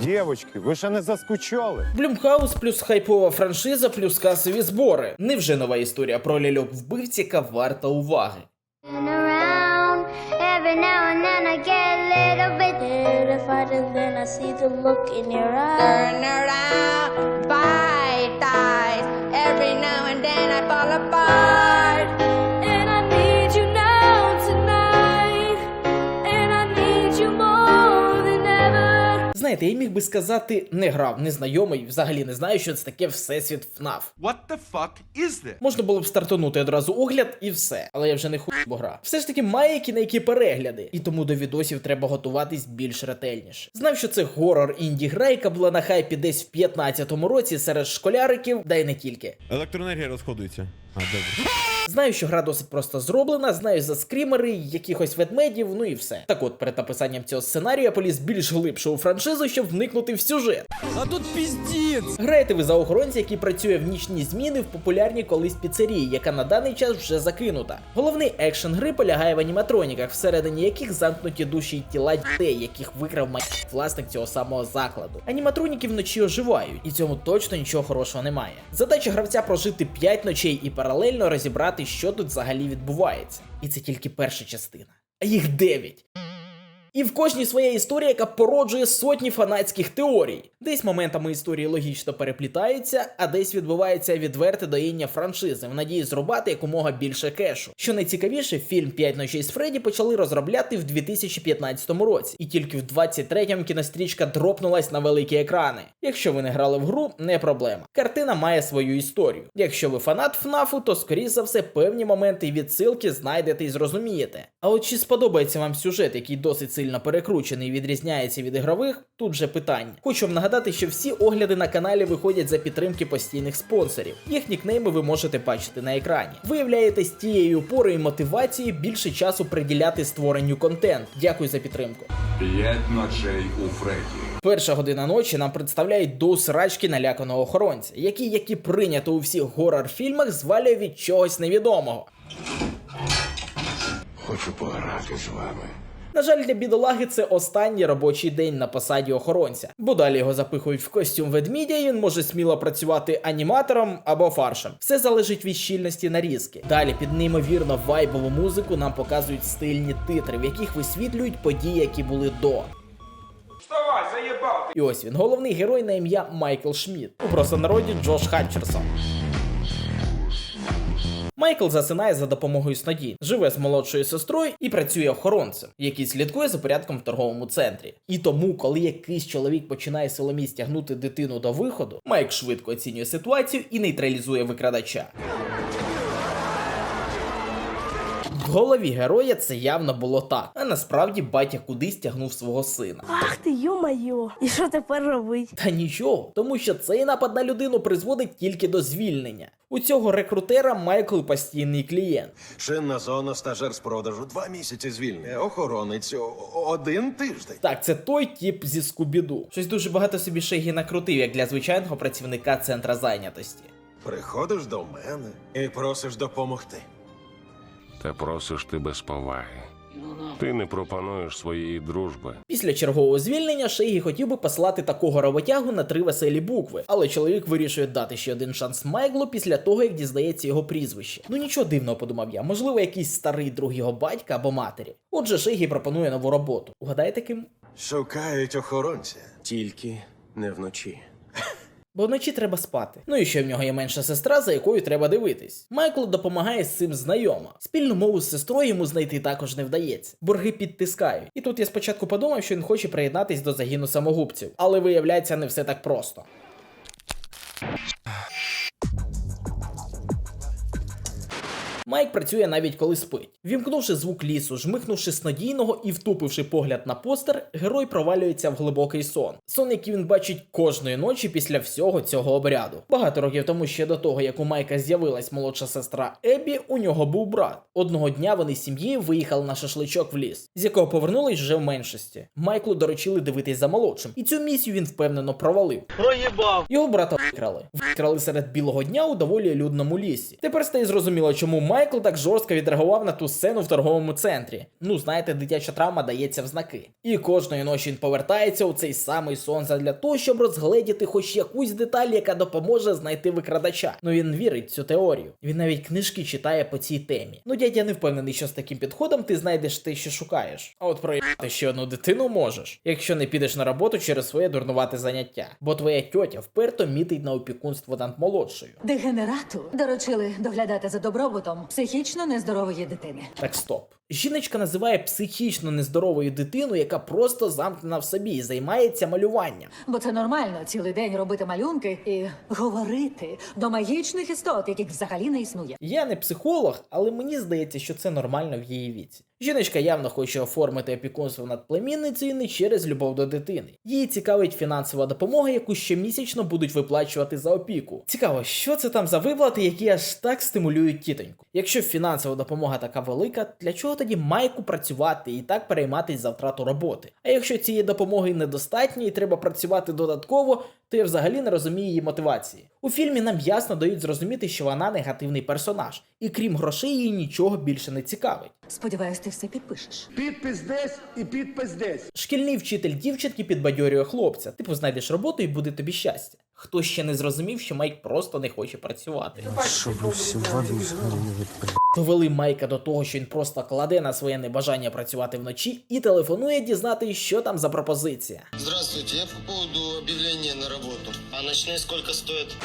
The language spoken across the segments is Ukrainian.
Дівочки, ви ще не заскучали? Блюмхаус плюс хайпова франшиза плюс касові збори. Невже нова історія про ляльок вбивці, яка варта уваги. And Знаєте, я міг би сказати, не грав, незнайомий, взагалі не знаю, що це таке всесвіт ФНАФ. What the fuck is this? Можна було б стартанути одразу огляд і все, але я вже не хуй бо гра. Все ж таки має які на які перегляди, і тому до відосів треба готуватись більш ретельніше. Знав, що це горор інді гра, яка була на хайпі десь в 15-му році серед школяриків, да й не тільки. Електроенергія розходується. А, добре. Знаю, що гра досить просто зроблена, знаю за скрімери, якихось ведмедів, ну і все. Так от, перед написанням цього сценарію я поліз більш глибше у франшизу, щоб вникнути в сюжет. А тут піздець! Граєте ви за охоронця, який працює в нічні зміни в популярній колись піцерії, яка на даний час вже закинута. Головний екшен гри полягає в аніматроніках, всередині яких замкнуті душі й тіла дітей, яких викрав май... власник цього самого закладу. Аніматроніки вночі оживають, і цьому точно нічого хорошого немає. Задача гравця прожити 5 ночей і паралельно розібрати, що тут взагалі відбувається. І це тільки перша частина. А їх 9. І в кожній своя історія, яка породжує сотні фанатських теорій. Десь моментами історії логічно переплітаються, а десь відбувається відверте доїння франшизи в надії зрубати якомога більше кешу. Що найцікавіше, фільм 5 ночей з Фредді почали розробляти в 2015 році, і тільки в 23-му кінострічка дропнулась на великі екрани. Якщо ви не грали в гру, не проблема. Картина має свою історію. Якщо ви фанат ФНАФу, то скоріш за все певні моменти і відсилки знайдете і зрозумієте. А от чи сподобається вам сюжет, який досить сильно перекручений і відрізняється від ігрових, тут же питання. Хочу вам нагадати, що всі огляди на каналі виходять за підтримки постійних спонсорів. Їх нікнейми ви можете бачити на екрані. Виявляєтесь тією опорою і мотивацією більше часу приділяти створенню контенту. Дякую за підтримку. П'ять ночей у Фредді. Перша година ночі нам представляють до срачки наляканого охоронця, який, як і прийнято у всіх горор-фільмах, звалює від чогось невідомого. Хочу пограти з вами. На жаль, для бідолаги це останній робочий день на посаді охоронця, бо далі його запихують в костюм ведмідя, і він може сміло працювати аніматором або фаршем. Все залежить від щільності нарізки. Далі під неймовірно вайбову музику нам показують стильні титри, в яких висвітлюють події, які були до. Вставай, заєбав! І ось він, головний герой на ім'я Майкл Шмідт. У простонароді Джош Хатчерсон. Майкл засинає за допомогою снаді, живе з молодшою сестрою і працює охоронцем, який слідкує за порядком в торговому центрі. І тому, коли якийсь чоловік починає силоміць тягнути дитину до виходу, Майк швидко оцінює ситуацію і нейтралізує викрадача. В голові героя це явно було так, а насправді батя кудись тягнув свого сина. Ах ти, йо-майо, і що тепер робить? Та нічого, тому що цей напад на людину призводить тільки до звільнення. У цього рекрутера Майкл постійний клієнт. Шинна зона, стажер з продажу, два місяці звільнення, охоронець, один тиждень. Так, це той тип зі Скубіду. Щось дуже багато собі шегі накрутив, як для звичайного працівника центра зайнятості. Приходиш до мене і просиш допомогти. Та просиш ти без поваги. Ти не пропонуєш своєї дружби. Після чергового звільнення Шейгі хотів би послати такого роботягу на три веселі букви, але чоловік вирішує дати ще один шанс Майклу після того, як дізнається його прізвище. Ну нічого дивного, подумав я, можливо, якийсь старий друг його батька або матері. Отже, Шейгі пропонує нову роботу. Угадаєте ким? Шукають охоронця. Тільки не вночі. Бо вночі треба спати. Ну і ще в нього є менша сестра, за якою треба дивитись. Майклу допомагає з цим знайома. Спільну мову з сестрою йому знайти також не вдається. Борги підтискають. І тут я спочатку подумав, що він хоче приєднатись до загіну самогубців, але виявляється не все так просто. Майк працює навіть коли спить. Вімкнувши звук лісу, жмихнувши снодійного і втупивши погляд на постер, герой провалюється в глибокий сон. Сон, який він бачить кожної ночі після всього цього обряду. Багато років тому ще до того, як у Майка з'явилась молодша сестра Ебі, у нього був брат. Одного дня вони з сім'єю виїхали на шашличок в ліс, з якого повернулись вже в меншості. Майклу доручили дивитись за молодшим, і цю місію він впевнено провалив. Проїбав! Його брата викрали. Викрали серед білого дня у доволі людному лісі. Тепер стає зрозуміло, чому Майк Майкл так жорстко відреагував на ту сцену в торговому центрі. Ну, знаєте, дитяча травма дається в знаки. І кожної ночі він повертається у цей самий сон задля того, щоб розгледіти хоч якусь деталь, яка допоможе знайти викрадача. Ну він вірить в цю теорію. Він навіть книжки читає по цій темі. Ну, дядя не впевнений, що з таким підходом ти знайдеш те, що шукаєш. А от проїхати ще одну дитину можеш, якщо не підеш на роботу через своє дурнувате заняття. Бо твоя тьотя вперто мітить на опікунство над молодшою. Дегенерату доручили доглядати за добробутом психічно нездорової дитини. Так стоп. Жіночка називає психічно нездоровою дитину, яка просто замкнена в собі і займається малюванням. Бо це нормально цілий день робити малюнки і говорити до магічних істот, яких взагалі не існує. Я не психолог, але мені здається, що це нормально в її віці. Жіночка явно хоче оформити опікунство над племінницею не через любов до дитини. Її цікавить фінансова допомога, яку щомісячно будуть виплачувати за опіку. Цікаво, що це там за виплати, які аж так стимулюють тітоньку. Якщо фінансова допомога така велика, для чого тоді Майку працювати і так перейматись за втрату роботи? А якщо цієї допомоги недостатньо і треба працювати додатково, то я взагалі не розумію її мотивації. У фільмі нам ясно дають зрозуміти, що вона негативний персонаж, і крім грошей її нічого більше не цікавить. Сподіваюсь, ти все підпишеш. Підпис десь і підпис десь. Шкільний вчитель дівчинки підбадьорює хлопця, типу знайдеш роботу і буде тобі щастя. Хто ще не зрозумів, що Майк просто не хоче працювати. Довели Майка до того, що він просто кладе на своє небажання працювати вночі і телефонує дізнатись, що там за пропозиція. Здравствуйте, я по поводу объявления на работу. А ночные сколько стоит?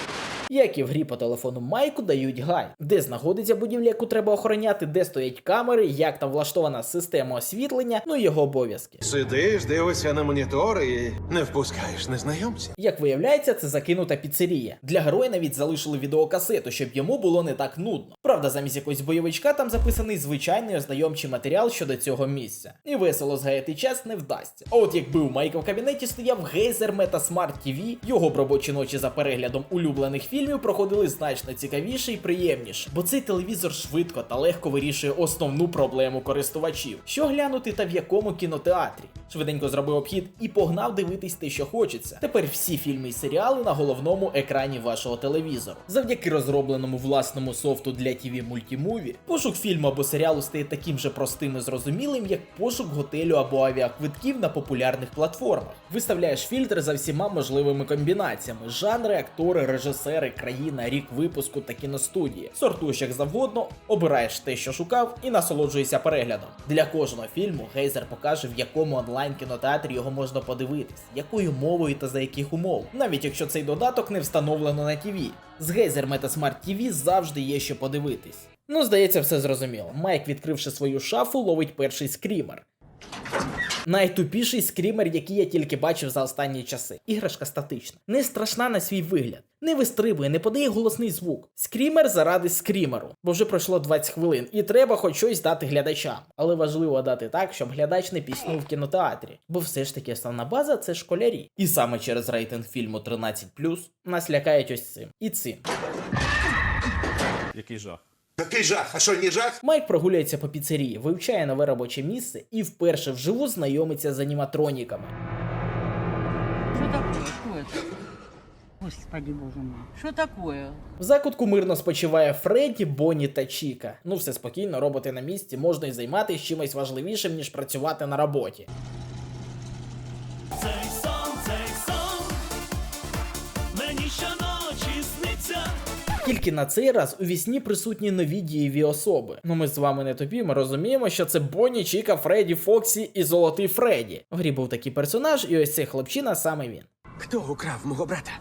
Як і в грі по телефону Майку дають гай, де знаходиться будівля, яку треба охороняти, де стоять камери, як там влаштована система освітлення, ну і його обов'язки. Сидиш, дивишся на монітор і не впускаєш незнайомця. Як виявляється, це закинута піцерія. Для героя навіть залишили відеокасету, щоб йому було не так нудно. Правда, замість якогось бойовичка там записаний звичайний ознайомчий матеріал щодо цього місця. І весело згаяти час не вдасться. А от якби у Майка в кабінеті стояв гейзер Meta Smart TV, його б робочі ночі за переглядом улюблених фільмів проходили значно цікавіше і приємніше, бо цей телевізор швидко та легко вирішує основну проблему користувачів, що глянути та в якому кінотеатрі. Швиденько зробив обхід і погнав дивитись те, що хочеться. Тепер всі фільми і серіали на головному екрані вашого телевізору. Завдяки розробленому власному софту для TV Multimovie, пошук фільму або серіалу стає таким же простим і зрозумілим, як пошук готелю або авіаквитків на популярних платформах. Виставляєш фільтр за всіма можливими комбінаціями: жанри, актори, режисери, країна, рік випуску та кіностудії. Сортуєш як завгодно, обираєш те, що шукав, і насолоджуєшся переглядом. Для кожного фільму Гейзер покаже, в якому онлайн кінотеатрі його можна подивитись, якою мовою та за яких умов, навіть якщо цей додаток не встановлено на ТВ. З Гейзер Metasmart TV завжди є що подивитись. Ну, здається, все зрозуміло. Майк, відкривши свою шафу, ловить перший скрімер. Найтупіший скрімер, який я тільки бачив за останні часи. Іграшка статична, не страшна на свій вигляд, не вистрибує, не подає голосний звук. Скрімер заради скрімеру, бо вже пройшло 20 хвилин, і треба хоч щось дати глядачам. Але важливо дати так, щоб глядач не піснув в кінотеатрі, бо все ж таки основна база це школярі. І саме через рейтинг фільму 13+, нас лякають ось цим і цим. Який жах. Який жах? А що, не жах? Майк прогуляється по піцерії, вивчає нове робоче місце і вперше вживу знайомиться з аніматроніками. Що таке? Що це? Господи, боже мой. Що таке? В закутку мирно спочиває Фредді, Бонні та Чіка. Ну все спокійно, роботи на місці, можна й займатися чимось важливішим, ніж працювати на роботі. Тільки на цей раз у вісні присутні нові дієві особи. Ну ми з вами не тупі, ми розуміємо, що це Бонні, Чіка, Фредді, Фоксі і Золотий Фредді. В грі був такий персонаж, і ось цей хлопчина саме він. Хто украв мого брата?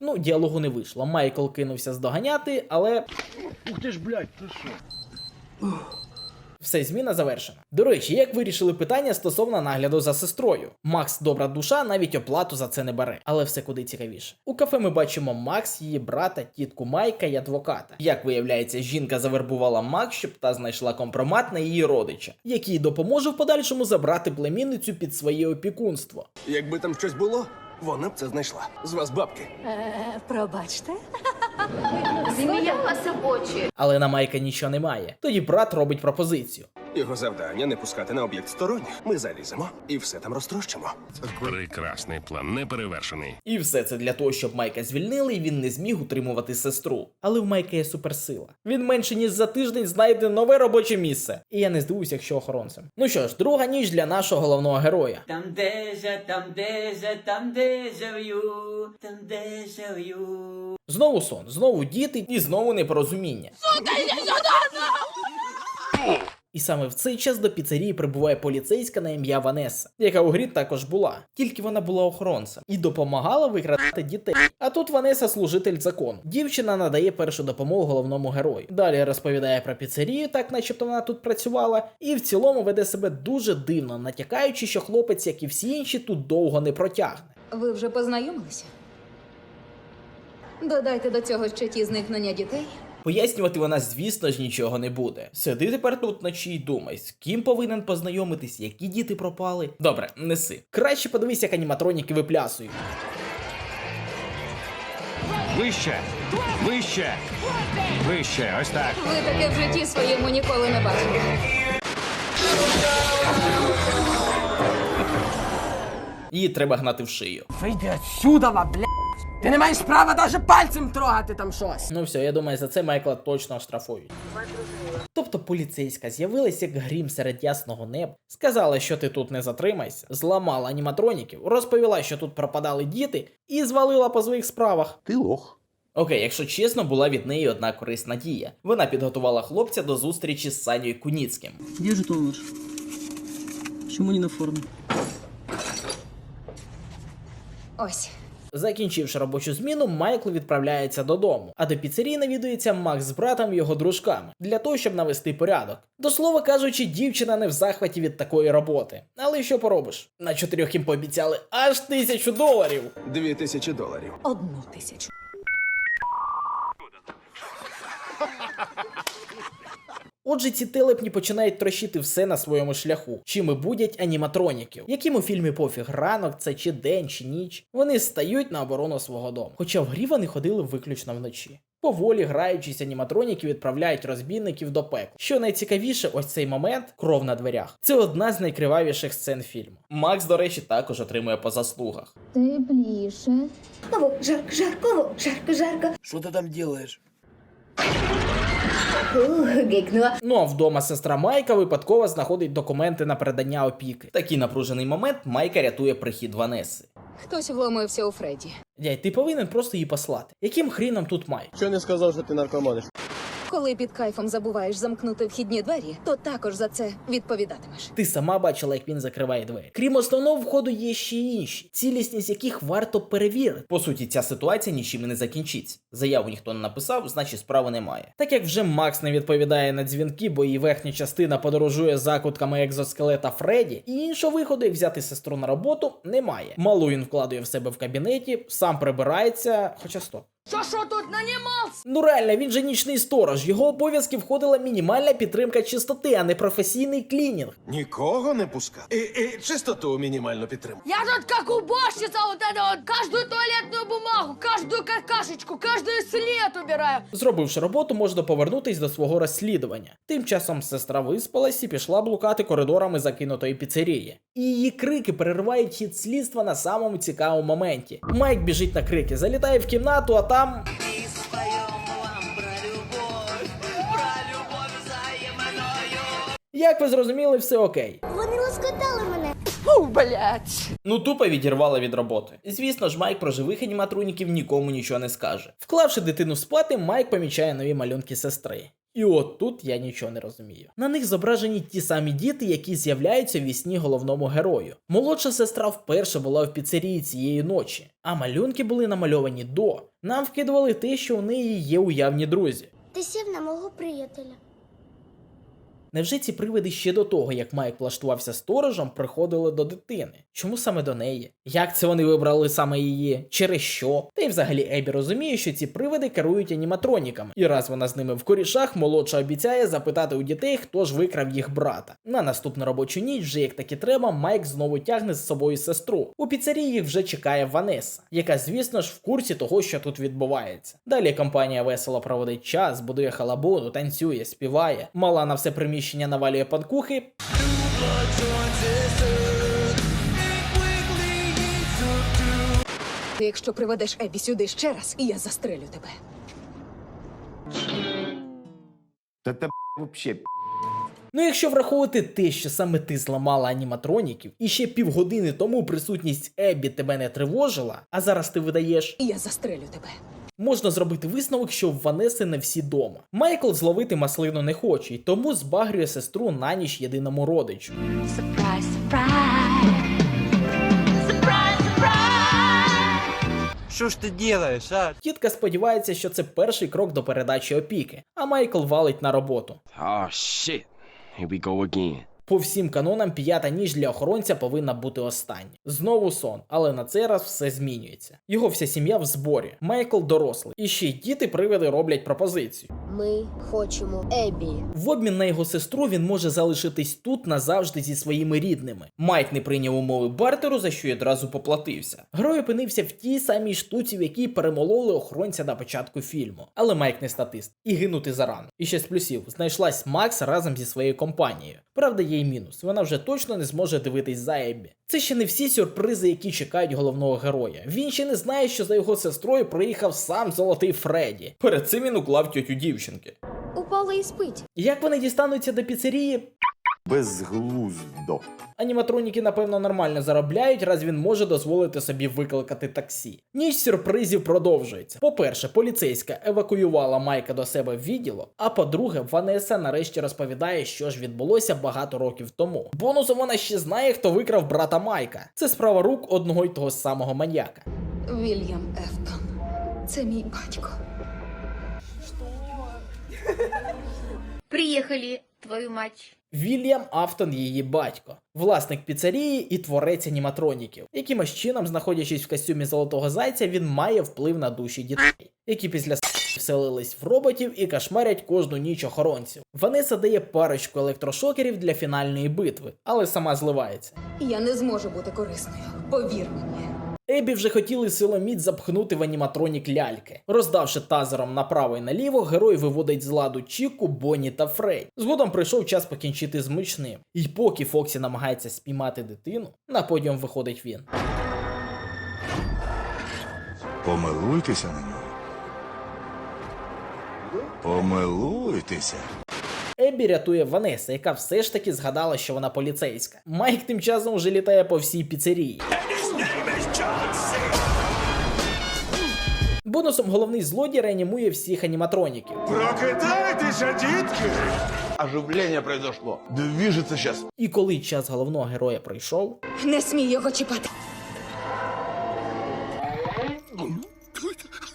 Ну, діалогу не вийшло. Майкл кинувся здоганяти, але Ух ти ж, блядь, ти що? Все, зміна завершена. До речі, як вирішили питання стосовно нагляду за сестрою? Макс, добра душа, навіть оплату за це не бере, але все куди цікавіше. У кафе ми бачимо Макс, її брата, тітку Майка і адвоката. Як виявляється, жінка завербувала Макс, щоб та знайшла компромат на її родича, який допоможе в подальшому забрати племінницю під своє опікунство. Якби там щось було, вона б це знайшла. З вас бабки. Е, очі. Але на Майка нічого немає. Тоді брат робить пропозицію. Його завдання не пускати на об'єкт сторонніх. Ми заліземо і все там розтрощимо. Прекрасний план, неперевершений. І все це для того, щоб Майка звільнили, і він не зміг утримувати сестру. Але в Майка є суперсила. Він менше ніж за тиждень знайде нове робоче місце. І я не здивуюся, якщо охоронцем. Ну що ж, друга ніч для нашого головного героя. Там дежа, там дежа, там дежав'ю, там дежав'ю. Знову сон, знову діти і знову непорозуміння. І саме в цей час до піцерії прибуває поліцейська на ім'я Ванеса, яка у грі також була. Тільки вона була охоронцем і допомагала викрадати дітей. А тут Ванеса служитель закону. Дівчина надає першу допомогу головному герою. Далі розповідає про піцерію, так начебто вона тут працювала, і в цілому веде себе дуже дивно, натякаючи, що хлопець, як і всі інші, тут довго не протягне. Ви вже познайомилися? Додайте до цього ще ті зникнення дітей. Пояснювати вона, звісно ж, нічого не буде. Сиди тепер тут вночі і думай, з ким повинен познайомитись, які діти пропали. Добре, неси. Краще подивись, як аніматроніки виплясують. Вище! Вище! Вище! Ось так. Ви таке в житті своєму ніколи не бачили. Її треба гнати в шию. Вийди отсюда, бля! Ти не маєш права навіть пальцем трогати там щось. Ну все, я думаю, за це Майкла точно оштрафують. Тобто поліцейська з'явилась як грім серед ясного неба, сказала, що ти тут не затримайся, зламала аніматроніків, розповіла, що тут пропадали діти, і звалила по своїх справах. Ти лох. Окей, якщо чесно, була від неї одна корисна дія. Вона підготувала хлопця до зустрічі з Санєю Куніцьким. Де жетон ваш? Чому не на формі? Ось. Закінчивши робочу зміну, Майкл відправляється додому, а до піцерії навідується Макс з братом і його дружками для того, щоб навести порядок. До слова кажучи, дівчина не в захваті від такої роботи. Але що поробиш? На чотирьох їм пообіцяли аж тисячу доларів. Дві тисячі доларів. Одну тисячу. Отже, ці телепні починають трощити все на своєму шляху, чим і будять аніматроніків. Яким у фільмі пофіг ранок, це чи день, чи ніч. Вони стають на оборону свого дому. Хоча в грі вони ходили виключно вночі. Поволі граючись, аніматроніки відправляють розбійників до пекла. Що найцікавіше, ось цей момент кров на дверях. Це одна з найкривавіших сцен фільму. Макс, до речі, також отримує по заслугах. Кого? Жарко, жарко, жарко, жарко. Що ти там робиш? Ух, гикнула. Ну а вдома сестра Майка випадково знаходить документи на передання опіки. Такий напружений момент Майка рятує прихід Ванеси. Хтось вломився у Фредді. Дядь, ти повинен просто її послати. Яким хріном тут май? Що не сказав, що ти наркоманиш? Коли під кайфом забуваєш замкнути вхідні двері, то також за це відповідатимеш. Ти сама бачила, як він закриває двері. Крім основного входу, є ще й інші, цілісність яких варто перевірити. По суті, ця ситуація нічим не закінчиться. Заяву ніхто не написав, значить справи немає. Так як вже Макс не відповідає на дзвінки, бо її верхня частина подорожує закутками екзоскелета Фредді, і іншого виходу, як взяти сестру на роботу, немає. Малу він вкладує в себе в кабінеті, сам прибирається, хоча стоп. Що що тут нанімався? Ну реально, він же нічний сторож. Його обов'язки входила мінімальна підтримка чистоти, а не професійний клінінг. Нікого не пускав. І, і чистоту мінімально підтримав. Я тут как уборщица вот это вот. Каждую туалетную бумагу, каждую какашечку, каждый след убираю. Зробивши роботу, можна повернутись до свого розслідування. Тим часом сестра виспалась і пішла блукати коридорами закинутої піцерії. І її крики переривають хід слідства на самому цікавому моменті. Майк біжить на крики, залітає в кімнату, а там. Як ви зрозуміли, все окей. Вони розкатали мене. Фу, блять. Ну тупо відірвала від роботи. Звісно ж, Майк про живих аніматроніків нікому нічого не скаже. Вклавши дитину спати, Майк помічає нові малюнки сестри. І от тут я нічого не розумію. На них зображені ті самі діти, які з'являються в вісні головному герою. Молодша сестра вперше була в піцерії цієї ночі, а малюнки були намальовані до. Нам вкидували те, що у неї є уявні друзі. Ти сів на мого приятеля. Невже ці привиди ще до того, як Майк влаштувався сторожем, приходили до дитини? Чому саме до неї? Як це вони вибрали саме її? Через що? Та й взагалі Ебі розуміє, що ці привиди керують аніматроніками, і раз вона з ними в корішах, молодша обіцяє запитати у дітей, хто ж викрав їх брата. На наступну робочу ніч, вже як таки треба, Майк знову тягне з собою сестру. У піцерії їх вже чекає Ванеса, яка, звісно ж, в курсі того, що тут відбувається. Далі компанія весело проводить час, будує халабуду, танцює, співає. Мала на все приміщення навалює панкухи. Якщо приведеш Ебі сюди ще раз, я застрелю тебе. Та те вообще. Ну, якщо враховувати те, що саме ти зламала аніматроніків, і ще півгодини тому присутність Еббі тебе не тривожила, а зараз ти видаєш, Я застрелю тебе. можна зробити висновок, що в Ванеси не всі дома. Майкл зловити маслину не хоче, і тому збагрює сестру на ніч єдиному родичу. Surprise, surprise. Що ж ти ділаєш, а? Тітка сподівається, що це перший крок до передачі опіки, а Майкл валить на роботу. Oh, shit. Here we go again. По всім канонам п'ята ніч для охоронця повинна бути остання. Знову сон, але на цей раз все змінюється. Його вся сім'я в зборі. Майкл дорослий. І ще й діти привиди роблять пропозицію. Ми хочемо Ебі. В обмін на його сестру він може залишитись тут назавжди зі своїми рідними. Майк не прийняв умови бартеру, за що й одразу поплатився. Герой опинився в тій самій штуці, в якій перемололи охоронця на початку фільму. Але Майк не статист і гинути зарано. І ще з плюсів знайшлась Макс разом зі своєю компанією. Правда, є й мінус. Вона вже точно не зможе дивитись за Еббі. Це ще не всі сюрпризи, які чекають головного героя. Він ще не знає, що за його сестрою приїхав сам золотий Фредді. Перед цим він уклав тьотю дівчинки. Упала і спить. Як вони дістануться до піцерії? Безглуздо. Аніматроніки, напевно, нормально заробляють, раз він може дозволити собі викликати таксі. Ніч сюрпризів продовжується. По-перше, поліцейська евакуювала Майка до себе в відділок, а по-друге, Ванеса нарешті розповідає, що ж відбулося багато років тому. Бонусом вона ще знає, хто викрав брата Майка. Це справа рук одного й того самого маньяка. Вільям Ефтон. Це мій батько. Приехали, твою мать. Вільям Афтон її батько, власник піцерії і творець аніматроніків. Якимось чином, знаходячись в костюмі золотого зайця, він має вплив на душі дітей, які після вселились в роботів і кошмарять кожну ніч охоронців. Ванеса дає парочку електрошокерів для фінальної битви, але сама зливається. Я не зможу бути корисною. Повір мені. Ебі вже хотіли силоміць запхнути в аніматронік ляльки. Роздавши тазером направо і наліво, герой виводить з ладу Чіку, Бонні та Фрей. Згодом прийшов час покінчити з мучним. І поки Фоксі намагається спіймати дитину, на подіум виходить він. Помилуйтеся на нього. Помилуйтеся. Ебі рятує Ванеса, яка все ж таки згадала, що вона поліцейська. Майк тим часом вже літає по всій піцерії. Бонусом головний злодій реанімує всіх аніматроніків. Прокидайтеся, дітки! Оживлення произошло. Движется сейчас. І коли час головного героя прийшов, Не смій його чіпати.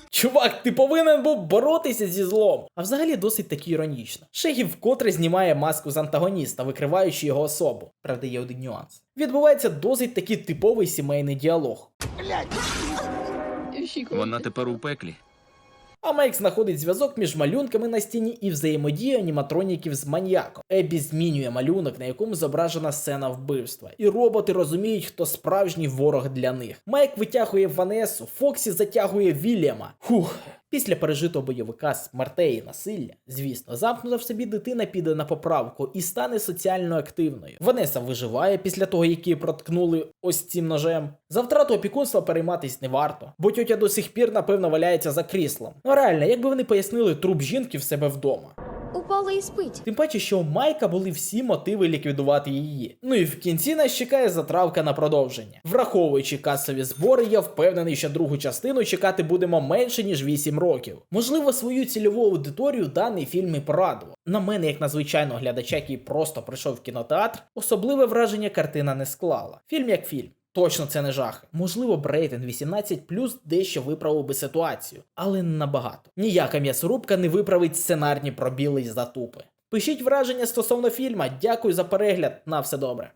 Чувак, ти повинен був боротися зі злом. А взагалі досить таки іронічно. Шегі вкотре знімає маску з антагоніста, викриваючи його особу. Правда, є один нюанс. Відбувається досить таки типовий сімейний діалог. Вона тепер у пеклі. А Майк знаходить зв'язок між малюнками на стіні і взаємодіє аніматроніків з маньяком. Ебі змінює малюнок, на якому зображена сцена вбивства. І роботи розуміють, хто справжній ворог для них. Майк витягує Ванесу, Фоксі затягує Вільяма. Фух. Після пережитого бойовика смертей і насилля, звісно, замкнута в собі дитина піде на поправку і стане соціально активною. Ванеса виживає після того, як її проткнули ось цим ножем. За втрату опікунства перейматись не варто, бо тьотя до сих пір, напевно, валяється за кріслом. Ну реально, якби вони пояснили труп жінки в себе вдома. Упала і спить. Тим паче, що у Майка були всі мотиви ліквідувати її. Ну і в кінці нас чекає затравка на продовження. Враховуючи касові збори, я впевнений, що другу частину чекати будемо менше ніж 8 років. Можливо, свою цільову аудиторію даний фільм і порадував. На мене, як на звичайного глядача, який просто прийшов в кінотеатр, особливе враження картина не склала. Фільм як фільм. Точно це не жах. Можливо, б рейтинг 18 дещо виправив би ситуацію, але не набагато. Ніяка м'ясорубка не виправить сценарні пробіли й затупи. Пишіть враження стосовно фільма. Дякую за перегляд. На все добре.